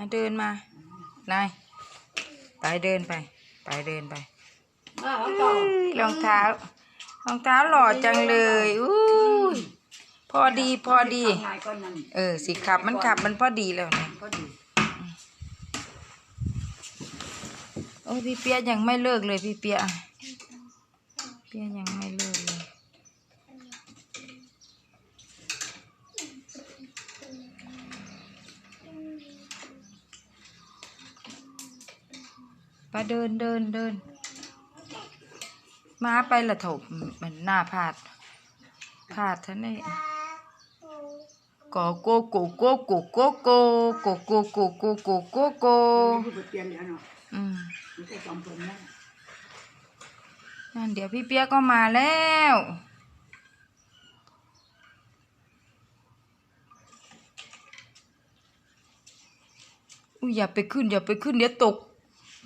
มาเดินมานายไปเดินไป ไปเดินไปมาเอาต่อรองเท้ารองเท้าหล่อจังเลยอู้ยพอดีพอดีทำงานก็นั่นเออสิขับมันขับมันพอดีแล้วนะก็ดีโอ้ยพี่เปียยังไม่เลิกเลยพี่เปียเปียยังไม่ ไปเดินเดินเดินมาไปละถบมันหน้าพาดพาดท่านนี่โกโกโกโกโกโกโกโกโกโกโกโกโกโกผู้เปลี่ยนแล้วเนาะอืมไม่ใช่จอมพลนะนั่นเดี๋ยวพี่เปียกก็มาแล้วอุ้ยอย่าไปขึ้นอย่าไปขึ้นเดี๋ยวตก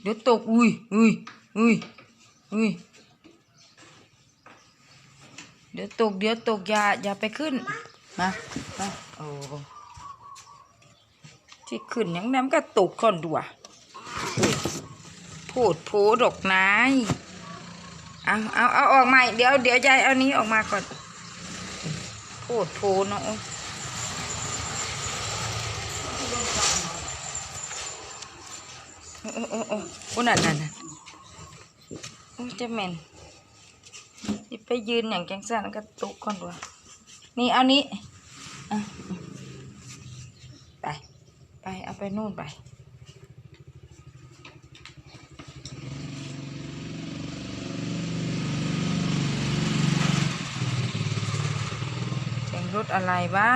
เดี๋ยวตก อุ้ยอุ้ยอุ้ยอุ้ยเดี๋ยวตก เดี๋ยวตก อย่า อย่าไปขึ้น มามาโอ้ที่ขึ้นย่างนั้นก็ตกก่อนดัวอุ้ยโพดโพดอกนายเอาเอาเอาออกมาเดี๋ยว เดี๋ยวยายเอานี้ออกมาก่อนโพดโพเนาะ โอ้โอ้โอ้โอ้นั่นนั่นโอ้เจะเหม็นไปยืนอย่างแกงซ่านก็ตุกก่อนด้วยนี่เอานี้ไป ไป เอาไปนู่นไปเสียงรถอะไรวะ